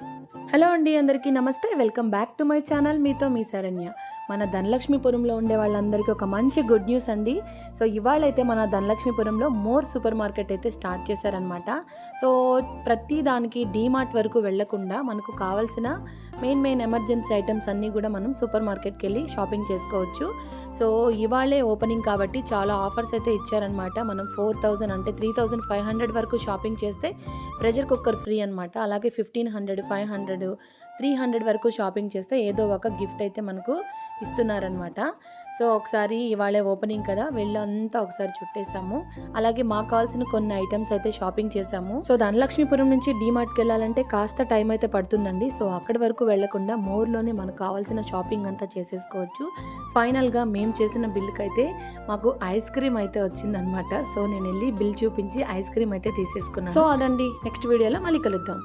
you. Hello అండి అందరికీ నమస్తే. Welcome back to my channel. మీతో మీ శరణ్య. మన ధనలక్ష్మీపురంలో ఉండే వాళ్ళందరికీ ఒక మంచి గుడ్ న్యూస్ అండి. సో ఇవాళైతే మన ధనలక్ష్మీపురంలో మోర్ సూపర్ మార్కెట్ అయితే స్టార్ట్ చేశారనమాట సో ప్రతి దానికి డీమార్ట్ వరకు వెళ్ళకుండా మనకు కావాల్సిన మెయిన్ మెయిన్ ఎమర్జెన్సీ ఐటమ్స్ అన్నీ కూడా మనం సూపర్ మార్కెట్కి వెళ్ళి షాపింగ్ చేసుకోవచ్చు. సో ఇవాళే ఓపెనింగ్ కాబట్టి చాలా ఆఫర్స్ అయితే ఇచ్చారనమాట మనం ఫోర్ థౌజండ్ అంటే త్రీ థౌజండ్ ఫైవ్ హండ్రెడ్ వరకు షాపింగ్ చేస్తే ప్రెషర్ కుక్కర్ ఫ్రీ అనమాట అలాగే fifteen hundred five hundred hundred three hundred వరకు షాపింగ్ చేస్తే ఏదో ఒక గిఫ్ట్ అయితే మనకు ఇస్తున్నారనమాట సో ఒకసారి ఇవాళే ఓపెనింగ్ కదా వెళ్ళంతా ఒకసారి చుట్టేసాము. అలాగే మాకు కావాల్సిన కొన్ని ఐటమ్స్ అయితే షాపింగ్ చేసాము. సో ధనలక్ష్మీపురం నుంచి డీమార్ట్కి వెళ్ళాలంటే కాస్త టైం అయితే పడుతుందండి. సో అక్కడి వరకు వెళ్ళకుండా మోర్లోనే మనకు కావాల్సిన షాపింగ్ అంతా చేసేసుకోవచ్చు. ఫైనల్గా మేము చేసిన బిల్కి అయితే మాకు ఐస్ క్రీమ్ అయితే వచ్చిందనమాట సో నేను వెళ్ళి బిల్ చూపించి ఐస్ క్రీమ్ అయితే తీసేసుకున్నాను. సో అదండి. నెక్స్ట్ వీడియోలో మళ్ళీ కలుద్దాం.